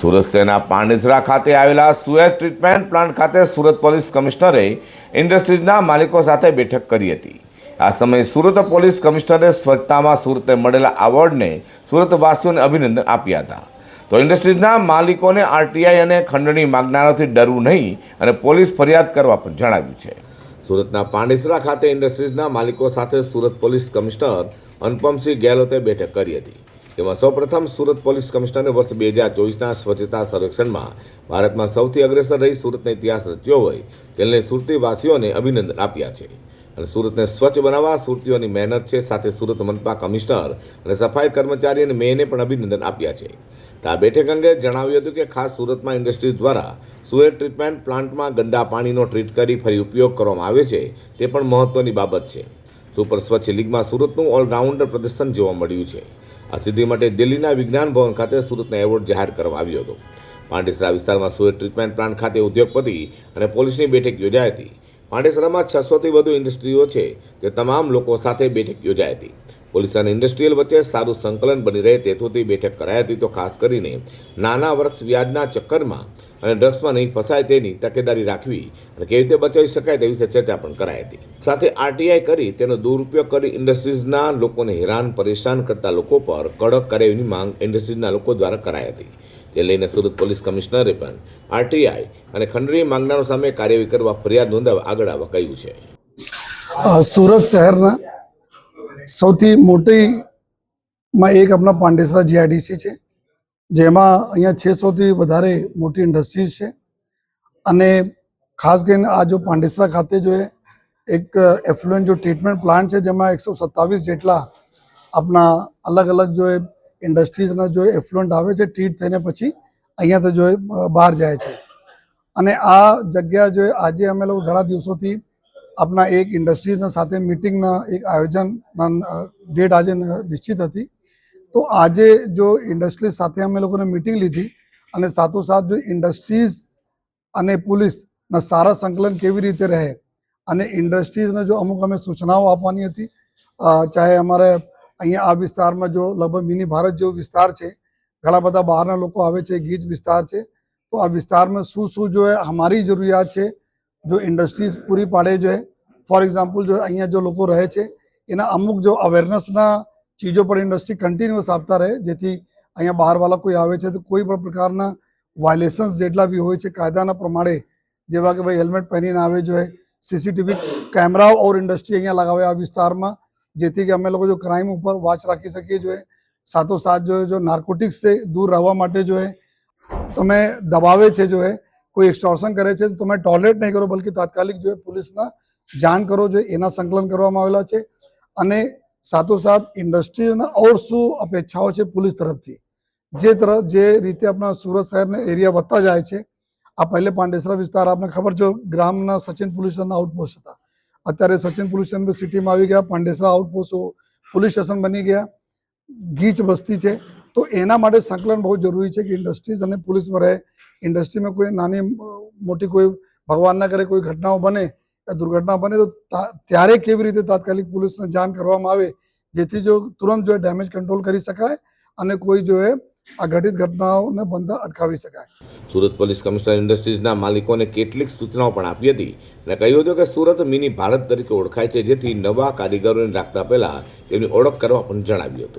સુરત શહેરના પાંડેસરા ખાતે આવેલા સુએઝ ટ્રીટમેન્ટ પ્લાન્ટ ખાતે સુરત પોલીસ કમિશનરે ઇન્ડસ્ટ્રીઝના માલિકો સાથે બેઠક કરી હતી. આ સમયે સુરત પોલીસ કમિશનરે સ્વચ્છતામાં સુરતને મળેલા એવોર્ડને સુરતવાસીઓને અભિનંદન આપ્યા હતા. તો ઇન્ડસ્ટ્રીઝના માલિકોને આરટીઆઈ અને ખંડણી માગનારાથી ડરવું નહીં અને પોલીસ ફરિયાદ કરવા પણ જણાવ્યું છે. સુરતના પાંડેસરા ખાતે ઇન્ડસ્ટ્રીઝના માલિકો સાથે સુરત પોલીસ કમિશનર અનુપમસિંહ ગેહલોતે બેઠક કરી હતી. તેમાં સૌપ્રથમ સુરત પોલીસ કમિશનરે વર્ષ બે હજાર ચોવીસના સ્વચ્છતા સર્વેક્ષણમાં ભારતમાં સૌથી અગ્રેસર રહી સુરતનો ઇતિહાસ રચ્યો હોય તેને સુરતીવાસીઓને અભિનંદન આપ્યા છે. અને સુરતને સ્વચ્છ બનાવવા સુરતીઓની મહેનત છે, સાથે સુરત મનપા કમિશનર અને સફાઈ કર્મચારી અને મેયને પણ અભિનંદન આપ્યા છે. આ બેઠક અંગે જણાવ્યું હતું કે ખાસ સુરતમાં ઇન્ડસ્ટ્રી દ્વારા સુએર ટ્રીટમેન્ટ પ્લાન્ટમાં ગંદા પાણીનો ટ્રીટ કરી ફરી ઉપયોગ કરવામાં આવે છે, તે પણ મહત્વની બાબત છે. સુપર સ્વચ્છ લીગમાં સુરતનું ઓલરાઉન્ડર પ્રદર્શન જોવા મળ્યું છે. આ સિદ્ધિ માટે દિલ્હીના વિજ્ઞાન ભવન ખાતે સુરતનો એવોર્ડ જાહેર કરવામાં આવ્યો હતો. પાંડેસરા વિસ્તારમાં સુરત ટ્રીટમેન્ટ પ્લાન્ટ ખાતે ઉદ્યોગપતિ અને પોલીસની બેઠક યોજાઈ હતી. પાંડેસરામાં છસોથી વધુ ઇન્ડસ્ટ્રીઓ છે. તે તમામ લોકો સાથે બેઠક યોજાઈ હતી. પોલીસ અને ઇન્ડસ્ટ્રીયલ વચ્ચે સારું સંકલન બની રહે તેથોથી બેઠક કરાઈ હતી. તો ખાસ કરીને નાના વર્ષ વ્યાજના ચક્કરમાં અને ડ્રગ્સમાં નહીં ફસાય તેની તકેદારી રાખવી અને કેવી રીતે બચાવી શકાય તે વિશે ચર્ચા પણ કરાઈ હતી. સાથે આરટીઆઈ કરી તેનો દુરુપયોગ કરી ઇન્ડસ્ટ્રીઝના લોકોને હેરાન પરેશાન કરતા લોકો પર કડક કરેવીની માંગ ઇન્ડસ્ટ્રીઝના લોકો દ્વારા કરાઈ હતી. તે લઈને સુરત પોલીસ કમિશનરે પણ આરટીઆઈ અને ખંડણી માંગનારો સામે કાર્યવાહી કરવા ફરિયાદ નોંધાવવા આગળ આવવા કહ્યું છે. સુરત શહેરના સૌથી મોટીમાં એક આપણા પાંડેસરા જીઆઈડીસી છે, જેમાં અહીંયા છસોથી વધારે મોટી ઇન્ડસ્ટ્રીઝ છે. અને ખાસ કરીને આ જો પાંડેસરા ખાતે જો એક એફ્લુએન્ટ જો ટ્રીટમેન્ટ પ્લાન્ટ છે, જેમાં એકસો સત્તાવીસ જેટલા આપણા અલગ અલગ જો ઇન્ડસ્ટ્રીઝના જો એફ્લુએન્ટ આવે છે, ટ્રીટ થઈને પછી અહીંયાથી જો એ બહાર જાય છે. અને આ જગ્યા જો આજે અમે લોકો ઘણા દિવસોથી આપના એક ઇન્ડસ્ટ્રીઝના સાથે મિટિંગના એક આયોજનના ડેટ આજે નિશ્ચિત હતી. તો આજે જો ઇન્ડસ્ટ્રીઝ સાથે અમે લોકોને મિટિંગ લીધી અને સાથોસાથ જો ઇન્ડસ્ટ્રીઝ અને પોલીસના સારા સંકલન કેવી રીતે રહે અને ઇન્ડસ્ટ્રીઝને જો અમુક અમે સૂચનાઓ આપવાની હતી ચાહે અમારે અહીંયા આ વિસ્તારમાં જો લગભગ મિની ભારત જેવો વિસ્તાર છે, ઘણા બધા બહારના લોકો આવે છે, ગીચ વિસ્તાર છે, તો આ વિસ્તારમાં શું શું જો અમારી જરૂરિયાત છે જો ઇન્ડસ્ટ્રીઝ પૂરી પાડે છે ફોર એક્ઝામ્પલ જો અહીંયા જો લોકો રહે છે એના અમુક જો અવેરનેસના ચીજો પર ઇન્ડસ્ટ્રી કન્ટિન્યુઅસ આપતા રહે જેથી અહીંયા બહારવાળા કોઈ આવે છે તો કોઈ પણ પ્રકારના વાયોલેશન્સ જેટલા બી હોય છે કાયદાના પ્રમાણે જેવા કે ભાઈ હેલ્મેટ પહેરીને આવે જોઈએ સીસીટીવી કેમેરાઓ ઓર ઇન્ડસ્ટ્રી અહીંયા લગાવે આ વિસ્તારમાં જેથી કે અમે લોકો જો ક્રાઇમ ઉપર વોચ રાખી શકીએ જોઈએ સાથોસાથ જો નાર્કોટિક્સ છે દૂર રહેવા માટે જો તમે દબાવે છે જો એ કોઈ એક્સટોર્શન કરે છે તો તમે ટોલરેટ નહીં કરો, બલકી તાત્કાલિક જોઈએ પોલીસના જાણ કરો જોઈએ એના સંકલન કરવામાં આવેલા છે. અને સાથોસાથ ઇન્ડસ્ટ્રીના ઓર શું અપેક્ષાઓ છે પોલીસ તરફથી? જે તરફ, જે રીતે આપણા સુરત શહેરના એરિયા વધતા જાય છે, આ પહેલે પાંડેસરા વિસ્તાર આપને ખબર જો ગ્રામના સચિન પોલીસ સ્ટેશનના આઉટપોસ્ટ હતા. અત્યારે સચિન પોલીસ સિટીમાં આવી ગયા, પાંડેસરા આઉટપોસ્ટ પોલીસ સ્ટેશન બની ગયા, ગીચ વસ્તી છે. તો એના માટે સંકલન બહુ જરૂરી છે કે ઇન્ડસ્ટ્રીઝ અને પોલીસમાં રહે ઇન્ડસ્ટ્રીમાં કોઈ નાની મોટી કોઈ ભગવાન ના કરે કોઈ ઘટનાઓ બને દુર્ઘટના બને તો ત્યારે કેવી રીતે તાત્કાલિક પોલીસને જાણ કરવામાં આવે જેથી જો તુરંત જો ડેમેજ કંટ્રોલ કરી શકાય અને કોઈ જો એ આ ઘટિત ઘટનાઓને બનતા અટકાવી શકાય. સુરત પોલીસ કમિશનર ઇન્ડસ્ટ્રીઝના માલિકોને કેટલીક સૂચનાઓ પણ આપી હતી અને કહ્યું હતું કે સુરત મિની ભારત તરીકે ઓળખાય છે જેથી નવા કારીગરોને રાખતા પહેલા તેમની ઓળખ કરવા પણ જણાવ્યું હતું.